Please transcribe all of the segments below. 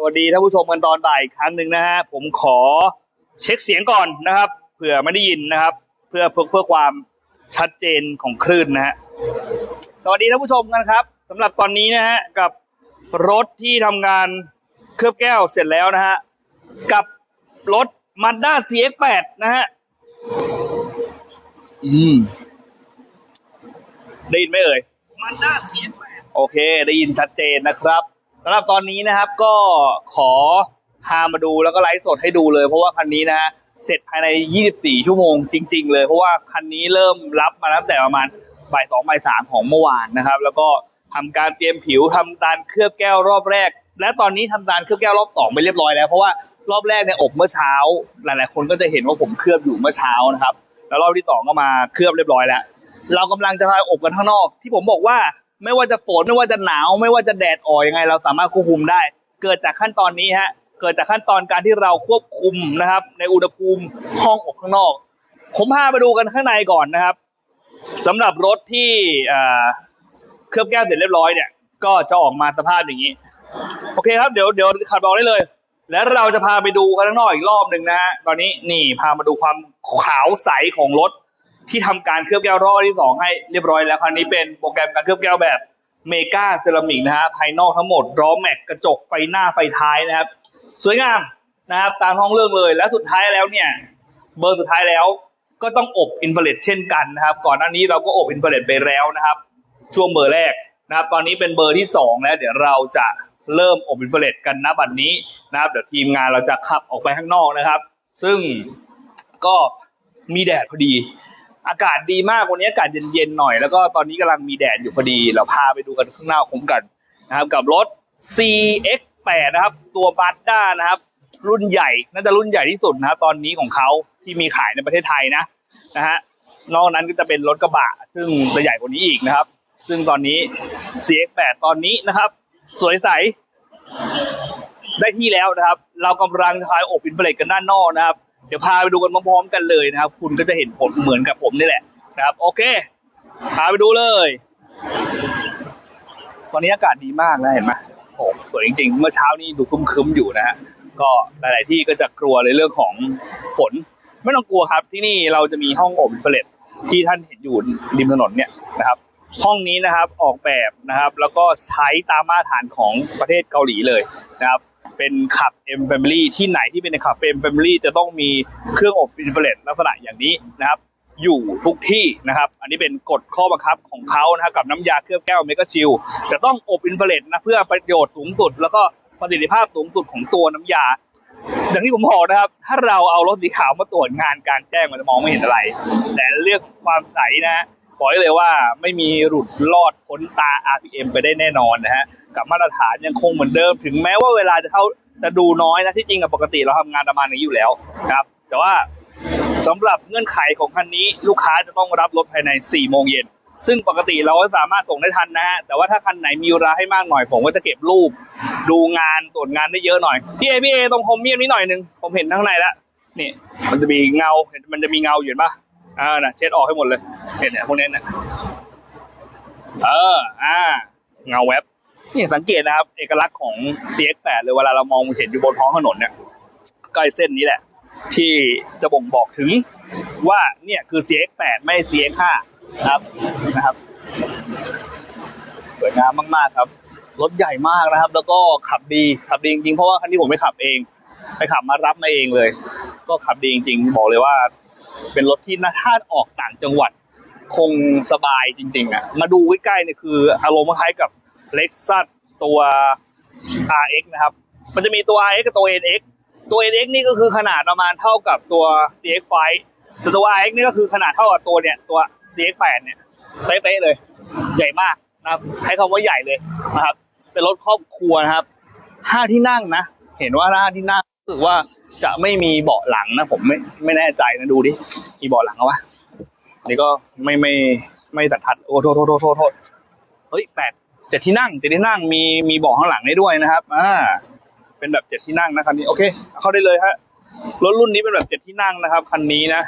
สวัสดีท่านผู้ชมกันตอนบ่ายอีกครั้งหนึ่งนะฮะผมขอเช็คเสียงก่อนนะครับเผื่อไม่ได้ยินนะครับ เพื่อเพื่อเพื่อความชัดเจนของคลื่นนะฮะสวัสดีท่านผู้ชมกันครับสำหรับตอนนี้นะฮะกับรถที่ทำงานเคลือบแก้วเสร็จแล้วนะฮะกับรถ Mazda CX-8 นะฮะอืมได้ยินไหมเอ่ย Mazda CX-8 โอเค ได้ยินชัดเจนนะครับ สำหรับตอนนี้นะครับก็ขอพามาดูแล้วก็ไลฟ์สดให้ดูเลย เพราะว่าคันนี้นะเสร็จภายใน 24 ชั่วโมงจริง ๆ เลย เพราะว่าคันนี้เริ่มรับมาตั้งแต่ประมาณบ่ายสองบ่ายสามของเมื่อวานนะครับ แล้วก็ทำการเตรียมผิวทำการเคลือบแก้วรอบแรก และตอนนี้ทำการเคลือบแก้วรอบสองไปเรียบร้อยแล้วเพราะว่ารอบแรกเนี่ยอบเมื่อเช้า หลายๆ คนก็จะเห็นว่าผมเคลือบอยู่เมื่อเช้านะครับ แล้วรอบที่สองก็มาเคลือบเรียบร้อยแล้ว เรากำลังจะพาอบกันข้างนอก ที่ผมบอกว่า ไม่ว่าจะฝนไม่ว่าจะหนาว ไม่ว่าจะแดดออกยังไง เราสามารถควบคุมได้ เกิดจากขั้นตอนนี้ฮะเกิดจากขั้นตอนการที่เราควบคุมนะครับ ในอุณหภูมิห้องอบข้างนอก ผมพาไปดูกันข้างในก่อนนะครับสำหรับรถที่เอ่อเคลือบแก้วเสร็จเรียบร้อยเนี่ย ก็จะออกมาสภาพอย่างนี้ โอเคครับเดี๋ยวเดี๋ยวขับออกได้เลย แล้วเราจะพาไปดูข้างนอกอีกรอบหนึ่งนะฮะตอนนี้นี่พามาดูความขาวใสของรถ ที่ทำการเคลือบแก้วรอบที่สองให้เรียบร้อยแล้วคราวนี้เป็นโปรแกรมการเคลือบแก้วแบบเมกาเซรามิกนะฮะภายนอกทั้งหมดล้อแม็กกระจกไฟหน้าไฟท้ายนะครับ สวยงามนะครับตามท้องเรื่องเลย และสุดท้ายแล้วเนี่ย เบอร์สุดท้ายแล้วก็ต้องอบอินฟราเรดเช่นกันนะครับ ก่อนหน้านี้เราก็อบอินฟราเรดไปแล้วนะครับ ช่วงเบอร์แรกนะครับ ตอนนี้เป็นเบอร์ที่สองแล้ว เดี๋ยวเราจะเริ่มอบอินฟราเรดกันนะบัดนี้นะครับ เดี๋ยวทีมงานเราจะขับออกไปข้างนอกนะครับ ซึ่งก็มีแดดพอดี อากาศดีมากวันนี้อากาศเย็นๆหน่อยแล้วก็ตอนนี้กำลังมีแดดอยู่พอดีเราพาไปดูกันข้างหน้าคุ้มกันนะครับ กับรถ CX8 นะครับ ตัวบัตด้านะครับ รุ่นใหญ่น่าจะรุ่นใหญ่ที่สุดนะครับตอนนี้ของเขาที่มีขายในประเทศไทยนะนะฮะนอกนั้นก็จะเป็นรถกระบะ ซึ่งจะใหญ่กว่านี้อีกนะครับ ซึ่งตอนนี้ CX8 ตอนนี้นะครับ สวยใสได้ที่แล้วนะครับ เรากำลังจะพาอบอินฟลเลตกันด้านนอกนะครับ เดี๋ยวพาไปดูกันพร้อมๆกันเลยนะครับ คุณก็จะเห็นผลเหมือนกับผมนี่แหละนะครับ โอเค พาไปดูเลย ตอนนี้อากาศดีมากนะเห็นไหมโอ้สวยจริงๆ เมื่อเช้านี้ดูครึ้มๆอยู่นะฮะก็หลาย ๆ ที่ก็จะกลัวในเรื่องของฝนไม่ต้องกลัวครับ ที่นี่เราจะมีห้องอบอินฟลเลตที่ท่านเห็นอยู่ริมถนนเนี่ยนะครับ ห้องนี้นะครับออกแบบนะครับ แล้วก็ใช้ตามมาตรฐานของประเทศเกาหลีเลยนะครับ เป็นขับ M Family ที่ไหนที่เป็นขับ M Family จะต้องมีเครื่องอบอินฟราเรดลักษณะอย่างนี้นะครับอยู่ทุกที่นะครับ อันนี้เป็นกฎข้อบังคับของเขานะครับกับน้ำยาเคลือบแก้วเมก a ชิลจะต้องอบอินฟราเรดนะเพื่อประโยชน์สูงสุด แล้วก็ประสิทธิภาพสูงสุดของตัวน้ำยา อย่างที่ผมบอกนะครับ ถ้าเราเอารถสีขาวมาตรวจงานการแจ้งมันจะมองไม่เห็นอะไร แต่เรื่องความใสนะฮะ บอกเลยว่าไม่มีหลุดลอดพ้นตา RPM ไปได้แน่นอนนะฮะกับมาตรฐานยังคงเหมือนเดิม ถึงแม้ว่าเวลาจะเท่าจะดูน้อยนะที่จริงกับปกติเราทำงานประมาณนี้อยู่แล้วนะครับ แต่ว่าสำหรับเงื่อนไขของคันนี้ลูกค้าจะต้องรับรถภายใน 4 โมงเย็นซึ่งปกติเราก็สามารถส่งได้ทันนะฮะแต่ว่าถ้าคันไหนมีเวลาให้มากหน่อย ผมก็จะเก็บรูป ดูงานตรวจงานได้เยอะหน่อยพี่เอพี่เอตรงโฮมเมียมนิดหน่อยนึงผมเห็นข้างในแล้วนี่มันจะมีเงาเห็นมันจะมีเงาอยู่เห็นปะ อ่านะเช็ดออกให้หมดเลยเห็นเนี่ยพวกนี้น่ะเออ อ่า เงาแว็บนี่สังเกตนะครับ เอกลักษณ์ของ CX8 เลยเวลาเรามองเห็นอยู่บนท้องถนนเนี่ยใกล้เส้นนี้แหละ ที่จะบ่งบอกถึงว่าเนี่ยคือ CX8 ไม่ CX5 ครับนะครับสวยงามมากๆครับรถใหญ่มากนะครับ แล้วก็ขับดีขับดีจริงๆเพราะว่าคันนี้ผมไม่ขับเอง ไปขับมารับมาเองเลย ก็ขับดีจริงๆบอกเลยว่า เป็นรถที่น่าถ้าออกต่างจังหวัดคงสบายจริงๆอะมาดูใกล้ๆเนี่ยคืออารมณ์คล้ายกับ Lexus ตัว RX นะครับ มันจะมีตัว RX กับตัว NX ตัว NX นี่ก็คือขนาดประมาณเท่ากับตัว CX5 แต่ตัว RX นี่ก็คือขนาดเท่ากับตัวเนี่ยตัว CX8 เนี่ยเป๊ะๆเลย ใหญ่มากนะครับใช้คำว่าใหญ่เลยนะครับ เป็นรถครอบครัวนะครับห้าที่นั่งนะ เห็นว่าห้าที่นั่งรู้สึกว่า จะไม่มีเบาะหลังนะผมไม่ไม่แน่ใจนะดูดิมีเบาะหลังเอาวะนี่ก็ไม่ไม่ไม่ตัดทัดโอ้โทษโทษโทษโทษเฮ้ยแปดเจ็ดที่นั่งเจ็ดที่นั่งมีมีเบาะข้างหลังได้ด้วยนะครับอ่าเป็นแบบเจ็ดที่นั่งนะคันนี้โอเค เข้าได้เลยฮะรถรุ่นนี้เป็นแบบเจ็ดที่นั่งนะครับคันนี้นะ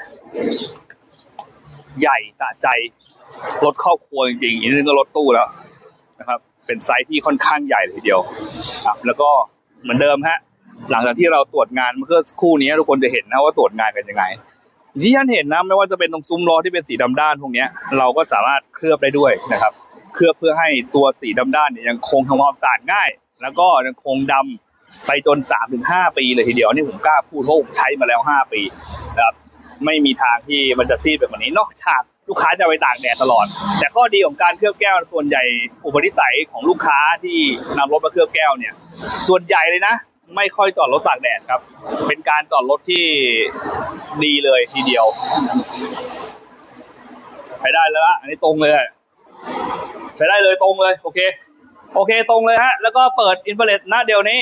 ใหญ่ตะใจรถครอบครัวจริงๆอีกนิดนึงก็รถตู้แล้วนะครับ เป็นไซส์ที่ค่อนข้างใหญ่เลยทีเดียวครับแล้วก็เหมือนเดิมฮะ หลังจากที่เราตรวจงานเมื่อคู่นี้ทุกคนจะเห็นนะว่าตรวจงานกันยังไงที่ท่านเห็นนะไม่ว่าจะเป็นตรงซุ้มล้อที่เป็นสีดำด้านพวกนี้ยเราก็สามารถเคลือบได้ด้วยนะครับ เคลือบเพื่อให้ตัวสีดำด้านเนี่ยยังคงทำความสะอาดง่าย แล้วก็ยังคงดำไปจน3าถึงหปีเลยทีเดียวนี่ผมกล้าพูดเพราะผมใช้มาแล้ว 5 ปีนะครับไม่มีทางที่มันจะซีดแบบนี้นอกจากลูกค้าจะไปตากแดดตลอด แต่ข้อดีของการเคลือบแก้วส่วนใหญ่อุปนิสัยของลูกค้าที่นำรถมาเคลือบแก้วเนี่ย ส่วนใหญ่เลยนะ ไม่ค่อยจอดรถตากแดดครับ เป็นการจอดรถที่ดีเลยทีเดียวไปได้แล้วละอันนี้ตรงเลยใช้ได้เลยตรงเลย โอเค โอเคตรงเลยฮะ แล้วก็เปิดอินฟ a เรตหน้าเดียวนี้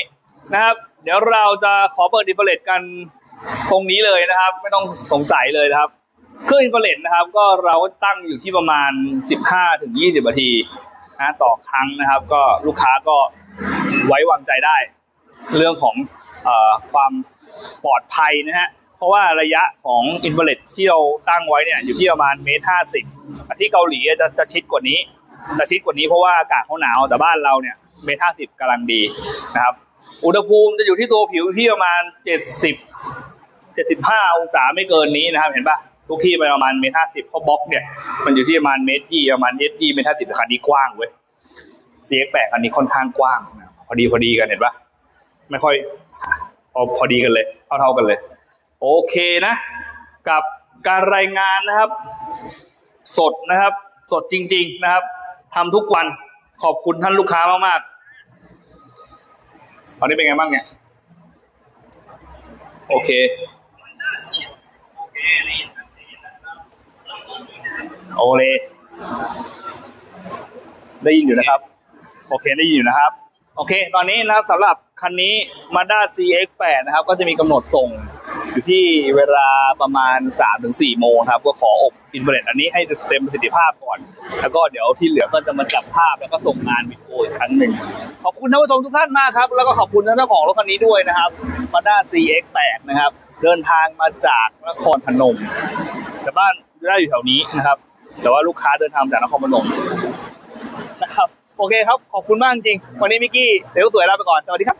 นะครับ เดี๋ยวเราจะขอเปิดอินฟ a เรตกันตรงนี้เลยนะครับ ไม่ต้องสงสัยเลยนะครับเครื่องอินฟ a เรตนะครับ ก็เราก็ตั้งอยู่ที่ประมาณ 15ถึง20นาทีนะต่อครั้งนะครับ ก็ลูกค้าก็ไว้วางใจได้ เรื่องของอความปลอดภัยนะฮะเพราะว่าระยะของอินฟ a เรตที่เราตั้งไว้เนี่ยอยู่ที่ประมาณเมตรห้าสิบที่เกาหลีจะจะชิดกว่านี้จะชิดกว่านี้เพราะว่าอากาศเขาหนาวแต่บ้านเราเนี่ยเมตรห้าสิบกำลังดีนะครับ อุณหภูมิจะอยู่ที่ตัวผิวที่ประมาณเจ็ดสิบเจ็ดสิบห้าองศาไม่เกินนี้นะครับเห็นปะทุกที่ไปประมาณเมตรห้าสิบเพราะบล็อกเนี่ยมันอยู่ที่ประมาณเมตรยี่ประมาณเมตรยี่เมตรห้าสิบคันนี้กว้างเว้ย CX แปดคันนี้ค่อนข้างกว้าง พอดีพอดีกันเห็นปะ ไม่ค่อยพอพอดีกันเลยเท่าเท่าๆกันเลย โอเคนะ กับการรายงานนะครับ สดนะครับ สดจริง ๆนะครับทำทุกวันขอบคุณท่านลูกค้ามากๆตอนนี้เป็นไงบ้างเนี่ย โอเค โอเลได้ยินอยู่นะครับ โอเค ได้ยินอยู่นะครับ โอเค ตอนนี้นะครับสำหรับคันนี้ Mazda CX-8 นะครับ ก็จะมีกำหนดส่งอยู่ที่เวลาประมาณ 3-4 โมงครับ ก็ขออบอินเทอร์เน็ตอันนี้ให้เต็มประสิทธิภาพก่อน แล้วก็เดี๋ยวที่เหลือก็จะมาจับภาพแล้วก็ส่งงานวิดีโออีกครั้งหนึ่ง ขอบคุณท่านผู้ชมทุกท่านมากครับ แล้วก็ขอบคุณท่านเจ้าของรถคันนี้ด้วยนะครับ Mazda CX-8 นะครับ เดินทางมาจากนครพนม แต่บ้านได้อยู่แถวนี้นะครับ แต่ว่าลูกค้าเดินทางมาจากนครพนมนะครับ โอเคครับ ขอบคุณมากจริง วันนี้มิกกี้เดี๋ยวสวยลาไปก่อน สวัสดีครับ